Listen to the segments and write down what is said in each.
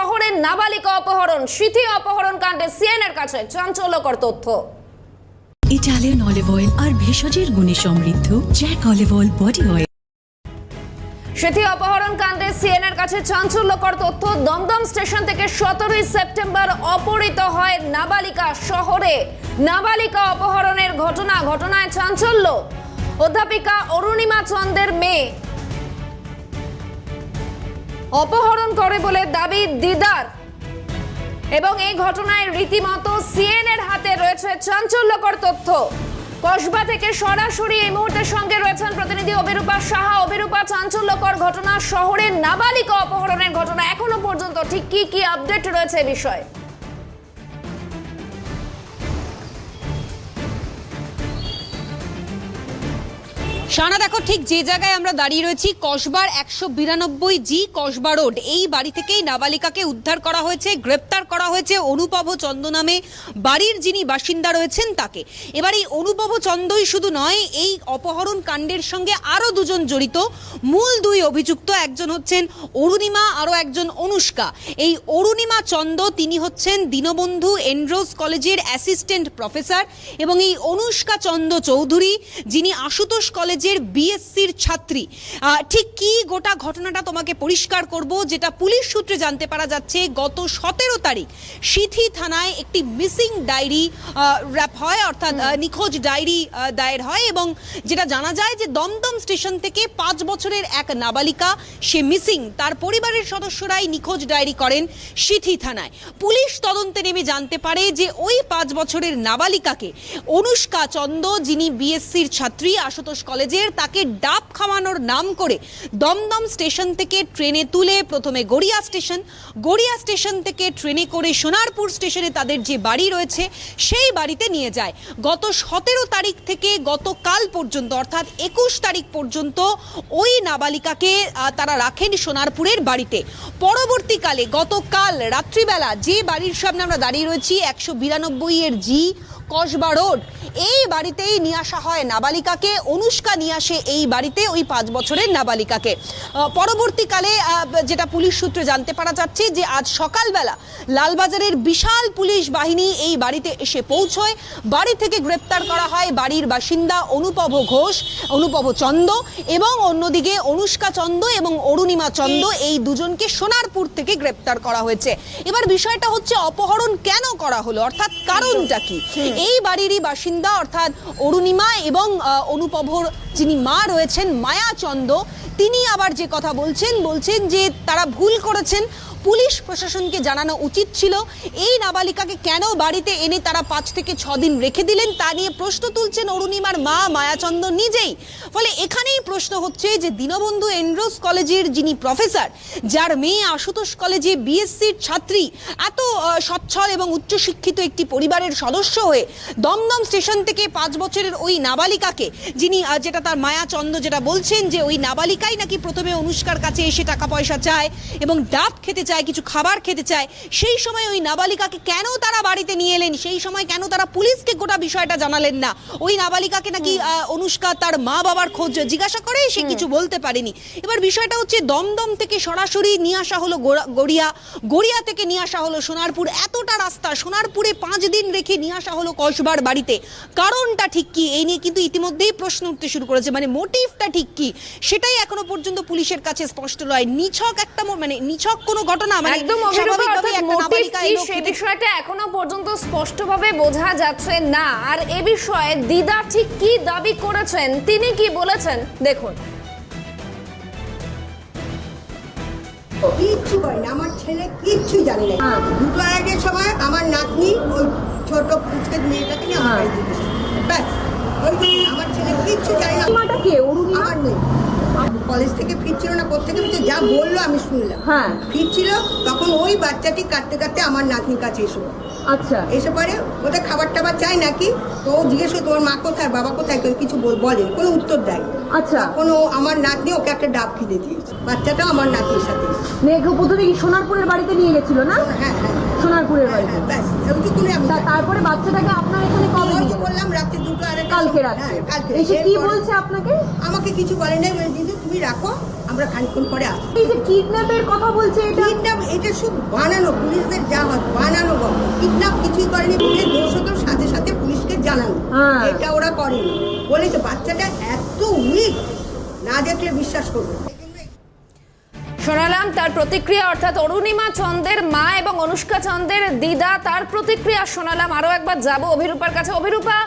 শহরের নাবালিকা অপহরণ সিথি অপহরণ কাণ্ডে সিএনএর কাছে চাঞ্চল্যকর তথ্য। ইটালিয়ান অলিভ অয়েল আর ভেষজের গুণে সমৃদ্ধ Jack olive oil body oil. Sinthi অপহরণ কাণ্ডে সিএনএর কাছে চাঞ্চল্যকর তথ্য দমদম স্টেশন থেকে সতেরোই সেপ্টেম্বর অপহৃত হয় নাবালিকা শহরে। নাবালিকা অপহরণের ঘটনা ঘটনায় চাঞ্চল্য। অধ্যাপিকা অরুণিমা চন্দের মেয়ে। অপহরণ করে বলে দাবি দিদার। এবং এই ঘটনায় রীতিমতো সিএনএর হাতে রয়েছে চাঞ্চল্যকর তথ্য। কসবা থেকে সরাসরি এই মুহূর্তের সঙ্গে রয়েছেন প্রতিনিধি অবিরূপা সাহা। অবিরূপা চাঞ্চল্যকর ঘটনা, শহরের নাবালিকা অপহরণের ঘটনা এখনও পর্যন্ত ঠিক কি কি আপডেট রয়েছে বিষয়ে? সানা, দেখো ঠিক যে জায়গায় আমরা দাঁড়িয়ে রয়েছি, কসবার একশো বিরানব্বই জি কসবা রোড। এই বাড়ি থেকেই নাবালিকাকে উদ্ধার করা হয়েছে, গ্রেপ্তার করা হয়েছে অনুপব চন্দ নামে বাড়ির যিনি বাসিন্দা রয়েছেন তাকে। এবার এই অনুপব চন্দই শুধু নয়, এই অপহরণ কাণ্ডের সঙ্গে আরও দুজন জড়িত। মূল দুই অভিযুক্ত, একজন হচ্ছেন অরুণিমা, আরও একজন অনুষ্কা। এই অরুণিমা চন্দ, তিনি হচ্ছেন দীনবন্ধু এন্ড্রোস কলেজের অ্যাসিস্ট্যান্ট প্রফেসর এবং এই অনুষ্কা চন্দ চৌধুরী, যিনি আশুতোষ কলেজের বিএসসির ছাত্রী। ঠিক কি গোটা ঘটনাটা তোমাকে পরিষ্কার করব যেটা পুলিশ সূত্রে জানতে পারা যাচ্ছে গত সতেরো তারিখ সিথি থানায় একটি মিসিং ডায়েরি র্যাপ হয় অর্থাৎ নিখোঁজ ডায়েরি দায়ের হয় এবং যেটা জানা যায় যে দমদম স্টেশন থেকে পাঁচ বছরের এক নাবালিকা সে মিসিং তার পরিবারের সদস্যরাই নিখোঁজ ডায়েরি করেন সিথি থানায়। পুলিশ তদন্তে নেমে জানতে পারে যে ওই পাঁচ বছরের নাবালিকাকে অনুষ্কা চন্দ যিনি বিএসসির ছাত্রী আশুতোষ কলেজের তাকে ডাব খাওয়ানোর নাম করে দমদম স্টেশন থেকে ট্রেনে তুলে প্রথমে গড়িয়া স্টেশন গড়িয়া স্টেশন থেকে ট্রেনে করে সোনারপুর স্টেশনে তাদের যে বাড়ি রয়েছে, সেই বাড়িতে নিয়ে যায়। গত সতেরো তারিখ থেকে গতকাল পর্যন্ত, অর্থাৎ একুশ তারিখ পর্যন্ত ওই নাবালিকাকে তারা রাখেন সোনারপুরের বাড়িতে। পরবর্তীকালে গতকাল রাত্রিবেলা যে বাড়ির সামনে আমরা দাঁড়িয়ে রয়েছি, একশো বিরানব্বই এর জি কসবা রোড। এই বাড়িতেই নিয়ে আসা হয় নাবালিকাকে। অনুষ্কা নিয়ে আসে এই বাড়িতে ওই পাঁচ বছরের নাবালিকাকে। পরবর্তীকালে যেটা পুলিশ সূত্রে জানতে পারা যাচ্ছে যে আজ সকালবেলা লালবাজারের বিশাল পুলিশ বাহিনী এই বাড়িতে এসে পৌঁছয়। বাড়ি থেকে গ্রেপ্তার করা হয় বাড়ির বাসিন্দা অনুপব ঘোষ, অনুপভ চন্দ এবং অন্যদিকে অনুষ্কা চন্দ এবং অরুণিমা চন্দ এই দুজনকে সোনারপুর থেকে গ্রেপ্তার করা হয়েছে। এবার বিষয়টা হচ্ছে অপহরণ কেন করা হলো? অর্থাৎ কারণটা কি? এই বাড়িরই বাসিন্দা অর্থাৎ অরুণিমা এবং অনুপভর যিনি মা রয়েছেন, মায়া চন্দ, তিনি আবার যে কথা বলছেন বলছেন যে তারা ভুল করেছেন। পুলিশ প্রশাসনকে জানানো উচিত ছিল, এই নাবালিকাকে কেন বাড়িতে এনে তারা পাঁচ থেকে ছ দিন রেখে দিলেন তা নিয়ে প্রশ্ন তুলছেন অরুণিমার মা মায়াচন্দ নিজেই। ফলে এখানেই প্রশ্ন হচ্ছে যে দীনবন্ধু এন্ড্রোস কলেজের যিনি প্রফেসর, যার মেয়ে আশুতোষ কলেজে বিএসসির ছাত্রী, এত সচ্ছল এবং উচ্চশিক্ষিত একটি পরিবারের সদস্য হয়ে দমদম স্টেশন থেকে পাঁচ বছরের ওই নাবালিকাকে, যিনি যেটা তার মায়া চন্দ যেটা বলছেন যে ওই নাবালিকাই নাকি প্রথমে অনুষ্কার কাছে এসে টাকা পয়সা চায় এবং ডাব খেতে চায় কিছু খাবার খেতে চায় সেই সময় ওই নাবালিকাকে কেন তারা বাড়িতে নিয়ে এলেন? সেই সময় কেন তারা পুলিশকে গোটা বিষয়টা জানালেন না? ওই নাবালিকাকে নাকি অনুষ্কা তার মা বাবার খোঁজ জিজ্ঞাসা করে সে কিছু বলতে পারেনি। এবার বিষয়টা হচ্ছে দমদম থেকে সরাসরি নিয়ে আসা হলো গড়িয়া। গড়িয়া থেকে নিয়ে আসা হলো সোনারপুর। এতটা রাস্তা সোনারপুরে পাঁচ দিন রেখে নিয়ে আসা হলো কসবার বাড়িতে। কারণটা ঠিক কি? এই নিয়ে কিন্তু ইতিমধ্যেই প্রশ্ন উঠতে শুরু করেছে। মানে মোটিভটা ঠিক কি? সেটাই এখনও পর্যন্ত পুলিশের কাছে স্পষ্ট নয়। নিছক একটা মানে নিছক কোনো ঘটনা মানে একদম সে বিষয়টা এখনও পর্যন্ত স্পষ্টভাবে বোঝা যাচ্ছে না। আর এ বিষয়ে দিদা ঠিক কি দাবি করেছেন তিনি কি বলেছেন দেখুন। কিচ্ছু করে না আমার ছেলে কিচ্ছু জানে না। দুটো আড়াইটের সময় আমার নাতনি ওই ছোট পুচকে মেয়েটাকে নিয়ে আমার বাড়িতে এসেছে। ব্যাস ওই আমার ছেলে কিচ্ছু জানে না। মাটা কে অরুণিমা? আমার নেই। কলেজ থেকে ফিরছিল না কোথেকে ফিরছে যা বলল আমি শুনলাম। হ্যাঁ। ফিরছিল তখন ওই বাচ্চাটি কাটতে কাটতে আমার নাতনির কাছে এসো। আচ্ছা। এসে পরে ওদের খাবার টাবার চাই নাকি? তো ও জিজ্ঞেস করে তোমার মা কোথায়? বাবা কোথায়? কেউ কিছু বল- বলে কোনো উত্তর দেয় আচ্ছা। তখন ও আমার নাতনি ওকে একটা ডাব কিনে দিয়েছে। বাচ্চাটাও আমার নাতনির সাথে। মেঘ প্রথমে কি সোনারপুরের বাড়িতে নিয়ে গেছিল না? হ্যাঁ হ্যাঁ। সোনারপুরের বাড়িতে ব্যাস ওইটুকুনি আমি তারপরে বাচ্চাটাকে আপনার এখানে কবে ওই বললাম? রাত্রে দুটো আড়াইটা কালকে। রাত্রে। হ্যাঁ, এসে কি বলছে আপনাকে? আমাকে কিছু বলে নাই বলে দিদি তুমি রাখো আমরা খানিক্ষণ পরে আসব। এই যে কিডন্যাপের কথা বলছে এটা। কিডন্যাপ এটা সব বানানো পুলিশদের যা হয় বানানো গল্প কিডন্যাপ কিছুই করেনি পুলিশ দোষকেও সাথে সাথে পুলিশকে জানানো। হ্যাঁ। এটা ওরা করেনি। বলে তো বাচ্চাটা এত উইক না দেখলে বিশ্বাস করবে শোনালাম, তার প্রতিক্রিয়া, অর্থাৎ অরুণিমা চন্দের মা এবং অনুষ্কা চন্দের দিদা, তার প্রতিক্রিয়া শোনালাম। আরও একবার যাব অভিরূপার কাছে। অভিরূপা,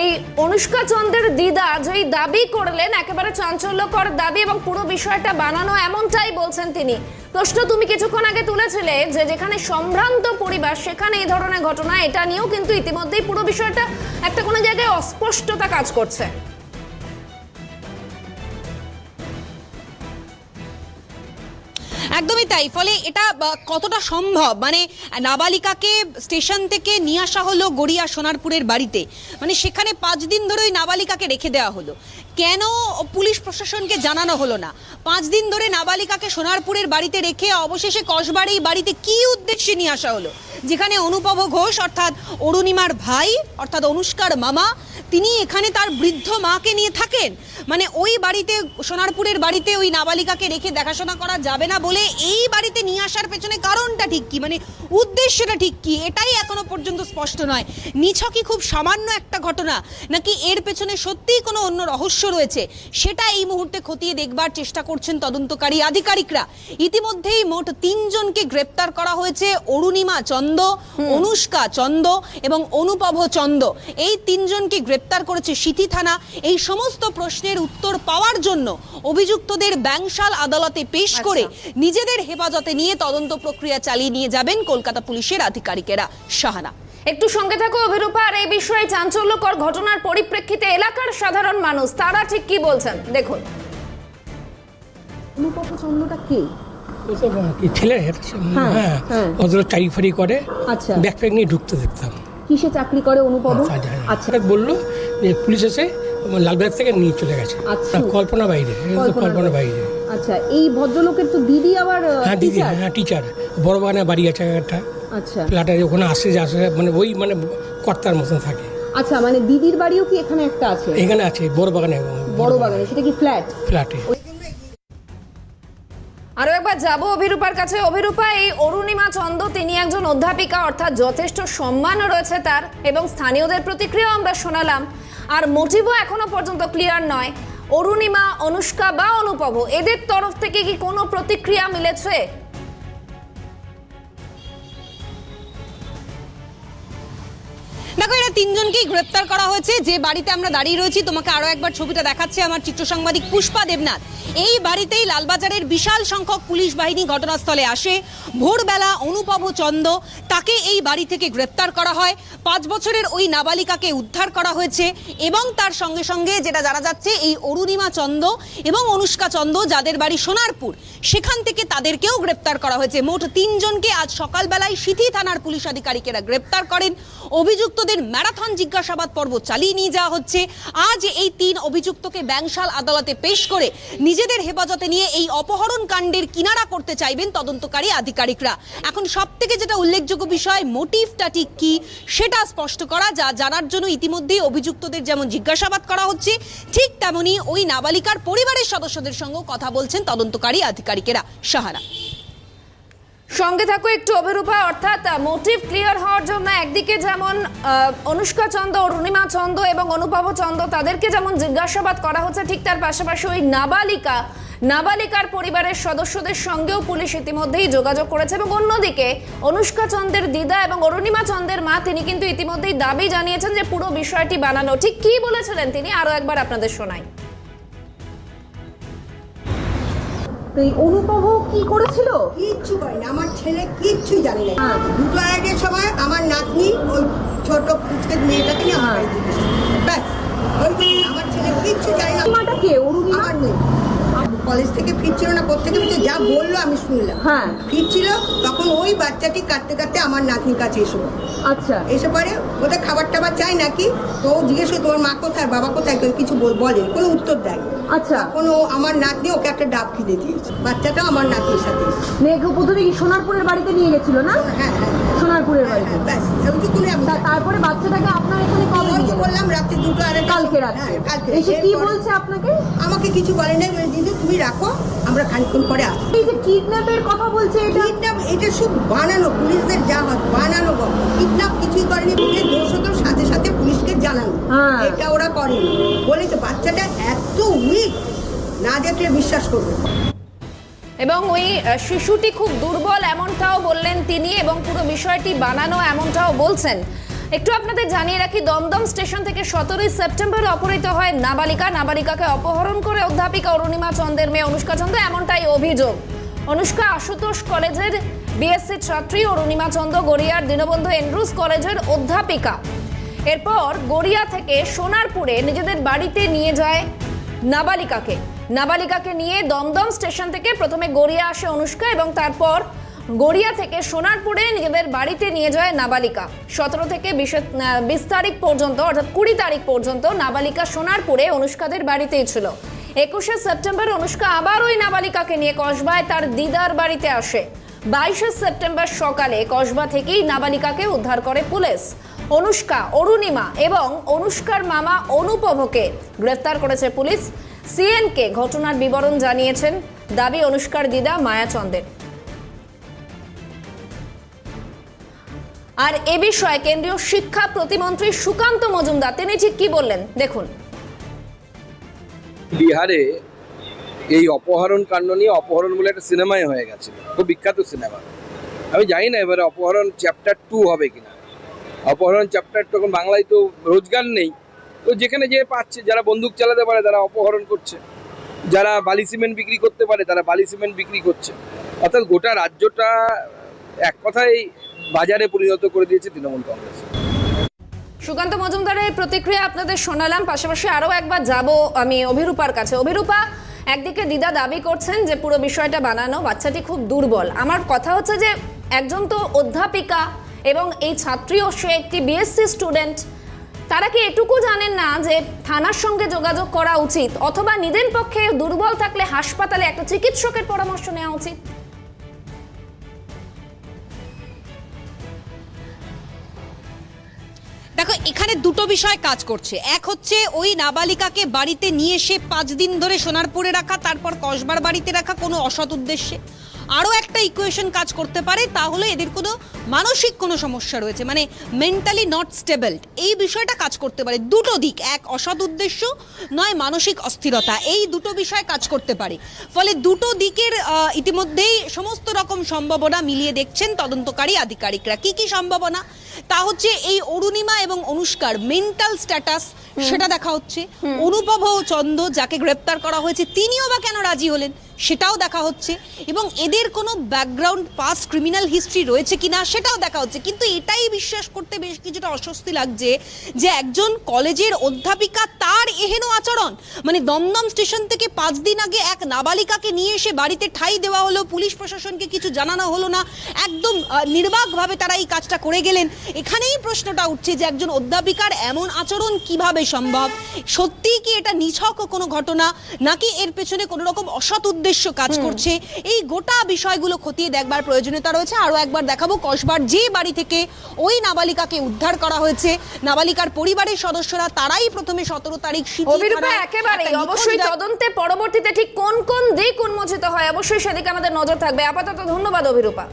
এই অনুষ্কা চন্দের দিদা যেই দাবি করলেন, একেবারে চাঞ্চল্যকর দাবি এবং পুরো বিষয়টা বানানো এমনটাই বলছেন তিনি। প্রশ্ন তুমি কিছুক্ষণ আগে তুলেছিলে যে যেখানে সম্ভ্রান্ত পরিবার, সেখানে এই ধরনের ঘটনা, এটা নিয়েও কিন্তু ইতিমধ্যেই পুরো বিষয়টা একটা কোনো জায়গায় অস্পষ্টতা কাজ করছে। একদমই তাই। ফলে এটা কতটা সম্ভব? মানে নাবালিকাকে স্টেশন থেকে নিয়ে আসা হলো গড়িয়া সোনারপুরের বাড়িতে। মানে সেখানে পাঁচ দিন ধরে ওই নাবালিকাকে রেখে দেওয়া হলো। কেন পুলিশ প্রশাসনকে জানানো হলো না? পাঁচ দিন ধরে নাবালিকাকে সোনারপুরের বাড়িতে রেখে অবশেষে কসবার এই বাড়িতে কি উদ্দেশ্যে নিয়ে আসা হলো? যেখানে অনুপব ঘোষ, অর্থাৎ অরুণিমার ভাই, অর্থাৎ অনুষ্কার মামা তিনি এখানে তার বৃদ্ধ মাকে নিয়ে থাকেন। মানে ওই বাড়িতে সোনারপুরের বাড়িতে ওই নাবালিকাকে রেখে দেখাশোনা করা যাবে না বলে এই বাড়িতে নিয়ে আসার পেছনে কারণটা ঠিক কি? মানে উদ্দেশ্যটা ঠিক কি? এটাই এখনও পর্যন্ত স্পষ্ট নয়। নিছকই খুব সামান্য একটা ঘটনা নাকি এর পেছনে সত্যিই কোনো অন্য রহস্য রয়েছে? সেটা এই মুহূর্তে খতিয়ে দেখবার চেষ্টা করছেন তদন্তকারী আধিকারিকরা। ইতিমধ্যেই মোট তিনজনকে গ্রেপ্তার করা হয়েছে অরুণিমা চন্দ অনুষ্কা চন্দ এবং অনুপভ চন্দ। এই তিনজনকে গ্রেপ্তার করেছে সিথি থানা। এই সমস্ত প্রশ্নের উত্তর পাওয়ার জন্য অভিযুক্তদের ব্যাংশাল আদালতে পেশ করে নিজেদের হেফাজতে নিয়ে তদন্ত প্রক্রিয়া চালিয়ে নিয়ে যাবেন কলকাতা পুলিশের আধিকারিকেরা। শাহানা। একটু সঙ্গে থাকো অভিরূপা আর এই বিষয়ে চাঞ্চল্যকর ঘটনার পরিপ্রেক্ষিতে এলাকার সাধারণ মানুষ তারা ঠিক কি বলছেন? দেখুন। অনুপম চন্দ্রটা কে? ছেলে? হ্যাঁ, হ্যাঁ হ্যাঁ। ওদের টাই ফারি করে আচ্ছা। ব্যাকপ্যাক নিয়ে ঢুকতে দেখতাম। কিসে চাকরি করে অনুপম? আচ্ছা আচ্ছা। বলল যে পুলিশ এসে লালবাগ থেকে নিয়ে চলে গেছে। আচ্ছা। কল্পনা বাইরে কল্পনা বাইরে। আচ্ছা এই ভদ্রলোকের তো দিদি আবার হ্যাঁ দিদি হ্যাঁ টিচার বড় বাগানে বাড়ি আছে একটা। আচ্ছা। ফ্ল্যাটে ওখানে আসে যে আসে মানে ওই মানে কর্তার মতন থাকে। আচ্ছা মানে দিদির বাড়িও কি এখানে একটা আছে? এখানে আছে বড় বাগানে। বড় বাগানে সেটা কি ফ্ল্যাট? ফ্ল্যাটে। যাব অভিরূপার কাছে। অভিরূপা, এই অরুণিমা চন্দ, তিনি একজন অধ্যাপিকা, অর্থাৎ যথেষ্ট সম্মান রয়েছে তার এবং স্থানীয়দের প্রতিক্রিয়াও আমরা শোনালাম। আর মোটিভও এখনও পর্যন্ত ক্লিয়ার নয়। অরুণিমা, অনুষ্কা বা অনুপব এদের তরফ থেকে কি কোনো প্রতিক্রিয়া মিলেছে? দেখো, এরা তিনজনকেই গ্রেপ্তার করা হয়েছে। যে বাড়িতে আমরা দাঁড়িয়ে রয়েছি, তোমাকে আরও একবার ছবিটা দেখাচ্ছে আমার চিত্র সাংবাদিক পুষ্পা দেবনাথ। এই বাড়িতেই লালবাজারের বিশাল সংখ্যক পুলিশ বাহিনী ঘটনাস্থলে আসে। ভোরবেলা অনুপব চন্দ তাকে এই বাড়ি থেকে গ্রেপ্তার করা হয়। পাঁচ বছরের ওই নাবালিকাকে উদ্ধার করা হয়েছে এবং তার সঙ্গে সঙ্গে যেটা জানা যাচ্ছে, এই অরুণিমা চন্দ এবং অনুষ্কা চন্দ, যাদের বাড়ি সোনারপুর, সেখান থেকে তাদেরকেও গ্রেপ্তার করা হয়েছে। মোট তিনজনকে আজ সকালবেলায় সিথি থানার পুলিশ আধিকারিকেরা গ্রেপ্তার করেন। অভিযুক্তদের ম্যারাথন জিজ্ঞাসাবাদ পর্ব চালিয়ে নিয়ে যাওয়া হচ্ছে। আজ এই তিন অভিযুক্তকে ব্যাংশাল আদালতে পেশ করে নিজেদের হেফাজতে নিয়ে এই অপহরণ কাণ্ডের কিনারা করতে চাইবেন তদন্তকারী আধিকারিকরা। এখন সব থেকে যেটা উল্লেখযোগ্য বিষয়, মোটিভটা ঠিক কি সেটা স্পষ্ট করা, যা জানার জন্য ইতিমধ্যেই অভিযুক্তদের যেমন জিজ্ঞাসাবাদ করা হচ্ছে, ঠিক তেমনি ওই নাবালিকার পরিবারের সদস্যদের সঙ্গেও কথা বলছেন তদন্তকারী আধিকারিকেরা। সাহারা। সঙ্গে থাকো একটু অভিরূপা, অর্থাৎ মোটিভ ক্লিয়ার হওয়ার জন্য একদিকে যেমন অনুষ্কা চন্দ অরুণিমা চন্দ এবং অনুপব চন্দ তাদেরকে যেমন জিজ্ঞাসাবাদ করা হচ্ছে, ঠিক তার পাশাপাশি ওই নাবালিকা, নাবালিকার পরিবারের সদস্যদের সঙ্গেও পুলিশ ইতিমধ্যেই যোগাযোগ করেছে এবং অন্যদিকে অনুষ্কা চন্দের দিদা এবং অরুণিমা চন্দের মা, তিনি কিন্তু ইতিমধ্যেই দাবি জানিয়েছেন যে পুরো বিষয়টি বানানো, ঠিক কি বলেছিলেন তিনি? আরও একবার আপনাদের শোনাই। তো এই অনুপম কি করেছিল? কিচ্ছু করেনি। আমার ছেলে কিচ্ছুই জানে না হ্যাঁ। দুটো আড়াইটের সময় আমার নাতনি ওই ছোট পুচকের মেয়েটাকে নিয়ে আমার বাড়িতে ব্যাস আমার ছেলে কিচ্ছু জানে না। মাটা কে? অরুণিমা? আমার নেই। কলেজ থেকে ফিরছিল না কোথেকে ফিরছে যা বলল আমি শুনলাম। হ্যাঁ। ফিরছিল তখন ওই বাচ্চাটি কাটতে কাটতে আমার নাতনির কাছে এসো। আচ্ছা। এসে পরে ওদের খাবার টাবার চাই নাকি? তো ও জিজ্ঞেস করে তোমার মা কোথায়? বাবা কোথায়? কেউ কিছু বল- বলে কোনো উত্তর দেয় আচ্ছা। ও আমার নাতনি ওকে একটা ডাব কিনে দিয়েছে। বাচ্চাটাও আমার নাতনির সাথে। মেঘ প্রথমে কি সোনারপুরের বাড়িতে নিয়ে গেছিল না? হ্যাঁ হ্যাঁ সোনারপুরের বাড়িতে। হ্যাঁ, ব্যাস ওইটুকুনি আমি তা- তারপরে বাচ্চাটাকে আপনার এখানে কবে নিয়ে বললাম রাত্রে দুটো আড়াই কালকে কালকে। এসে কি বলছে আপনাকে? আমাকে কিছু বলে নাই বলে, দিদি তুমি রাখো আমরা খানিক্ষণ পরে আসব এই যে কিডন্যাপের কথা বলছে এটা। কিডন্যাপ এটা সব বানানো পুলিশদের যা হয় বানানো কিডন্যাপ কিছুই করেনি পুলিশ দোষত সাথে সাথে পুলিশকে জানানো হ্যাঁ। এটা ওরা করেনি। বলেছে বাচ্চাটা এত উইক না দেখলে বিশ্বাস করবে এবং ওই শিশুটি খুব দুর্বল এমনটাও বললেন তিনি এবং পুরো বিষয়টি বানানো এমনটাও বলছেন। একটু আপনাদের জানিয়ে রাখি দমদম স্টেশন থেকে সতেরোই সেপ্টেম্বর অপহৃত হয় নাবালিকা। নাবালিকাকে অপহরণ করে অধ্যাপিকা অরুণিমা চন্দের মেয়ে অনুষ্কা চন্দ্র এমনটাই অভিযোগ। অনুষ্কা আশুতোষ কলেজের বিএসসি ছাত্রী অরুণিমা চন্দ্র গড়িয়ার দীনবন্ধু এন্ড্রুস কলেজের অধ্যাপিকা। এরপর গড়িয়া থেকে সোনারপুরে নিজেদের বাড়িতে নিয়ে যায় নাবালিকাকে। নাবালিকাকে নিয়ে দমদম স্টেশন থেকে প্রথমে গড়িয়া আসে অনুষ্কা এবং তারপর গড়িয়া থেকে সোনারপুরে নিজেদের বাড়িতে নিয়ে যায় নাবালিকা। সতেরো থেকে বিশ তারিখ পর্যন্ত অর্থাৎ কুড়ি তারিখ পর্যন্ত নাবালিকা সোনারপুরে অনুষ্কাদের বাড়িতেই ছিল। একুশে সেপ্টেম্বর অনুষ্কা আবার ওই নাবালিকাকে নিয়ে কসবায় তার দিদার বাড়িতে আসে। বাইশে সেপ্টেম্বর সকালে কসবা থেকেই নাবালিকাকে উদ্ধার করে পুলিশ। অনুষ্কা অরুণিমা এবং অনুষ্কার মামা অনুপভকে গ্রেফতার করেছে পুলিশ। সিএনকে ঘটনার বিবরণ জানিয়েছেন দাবি অনুষ্কার দিদা মায়াচন্দের। আর এ বিষয়ে কেন্দ্রীয় শিক্ষা প্রতিমন্ত্রী সুকান্ত মজুমদার, তিনি ঠিক কি বললেন? দেখুন। বিহারে এই অপহরণ কাণ্ড নিয়ে অপহরণ বলে একটা সিনেমাই হয়ে গেছে, খুব বিখ্যাত সিনেমা। আমি জানি না এবারে অপহরণ চ্যাপ্টার টু হবে কিনা। অপহরণ চ্যাপ্টার তখন বাংলায় তো রোজগার নেই। তো যেখানে যে পাচ্ছে, যারা বন্দুক চালাতে পারে, তারা অপহরণ করছে। যারা বালি সিমেন্ট বিক্রি করতে পারে, তারা বালি সিমেন্ট বিক্রি করছে। অর্থাৎ গোটা রাজ্যটা এক কথায় বাজারে পরিণত করে দিয়েছে তৃণমূল কংগ্রেস। সুকান্ত মজুমদারের প্রতিক্রিয়া আপনাদের শোনালাম। পাশাপাশি আরও একবার যাব আমি অভিরূপার কাছে। অভিরূপা, একদিকে দিদা দাবি করছেন যে পুরো বিষয়টা বানানো বাচ্চাটি খুব দুর্বল। আমার কথা হচ্ছে যে একজন তো অধ্যাপিকা এবং এই ছাত্রীও সে একটি বিএসসি স্টুডেন্ট তারা কি এটুকু জানেন না যে থানার সঙ্গে যোগাযোগ করা উচিত অথবা নিজের পক্ষে দুর্বল থাকলে হাসপাতালে একটা চিকিৎসকের পরামর্শ নেওয়া উচিত? দেখো, এখানে দুটো বিষয় কাজ করছে। এক হচ্ছে ওই নাবালিকাকে বাড়িতে নিয়ে এসে পাঁচ দিন ধরে সোনারপুরে রাখা, তারপর কসবার বাড়িতে রাখা কোনো অসৎ উদ্দেশ্যে। আরও একটা ইকুয়েশন কাজ করতে পারে, তাহলে এদের কোনো মানসিক কোনো সমস্যা রয়েছে। মানে মেন্টালি নট স্টেবল এই বিষয়টা কাজ করতে পারে। দুটো দিক, এক অসৎ উদ্দেশ্য, নয় মানসিক অস্থিরতা, এই দুটো বিষয় কাজ করতে পারে। ফলে দুটো দিকের ইতিমধ্যেই সমস্ত রকম সম্ভাবনা মিলিয়ে দেখছেন তদন্তকারী আধিকারিকরা। কি কি সম্ভাবনা? তা হচ্ছে এই অরুণিমা এবং অনুষ্কার মেন্টাল স্ট্যাটাস সেটা দেখা হচ্ছে। অনুপভ চন্দ যাকে গ্রেপ্তার করা হয়েছে তিনিও বা কেন রাজি হলেন সেটাও দেখা হচ্ছে। এবং এদের কোনো ব্যাকগ্রাউন্ড পাস ক্রিমিনাল হিস্ট্রি রয়েছে কিনা সেটাও দেখা হচ্ছে। কিন্তু এটাই বিশ্বাস করতে বেশ কিছুটা অস্বস্তি লাগছে যে একজন কলেজের অধ্যাপিকা তার এহেন আচরণ মানে দমদম স্টেশন থেকে পাঁচ দিন আগে এক নাবালিকাকে নিয়ে এসে বাড়িতে ঠাই দেওয়া হলো পুলিশ প্রশাসনকে কিছু জানানো হলো না একদম নির্বাকভাবে তারা এই কাজটা করে গেলেন। এখানেই প্রশ্নটা উঠছে যে একজন অধ্যাপিকার এমন আচরণ কীভাবে সম্ভব? সত্যি কি এটা নিছক কোনো ঘটনা? নাকি এর পেছনে কোনো রকম অসৎ উদ্দেশ্য কাজ করছে? এই গোটা বিষয়গুলো খতিয়ে দেখবার প্রয়োজনীয়তা রয়েছে। আরও একবার দেখাবো কসবার যে বাড়ি থেকে ওই নাবালিকাকে উদ্ধার করা হয়েছে নাবালিকার পরিবারের সদস্যরা তারাই প্রথমে সতেরো তারিখ একেবারে অবশ্যই তদন্তে পরবর্তীতে ঠিক কোন কোন দিক উন্মোচিত হয়? অবশ্যই সেদিকে আমাদের নজর থাকবে। আপাতত ধন্যবাদ অভিরূপা।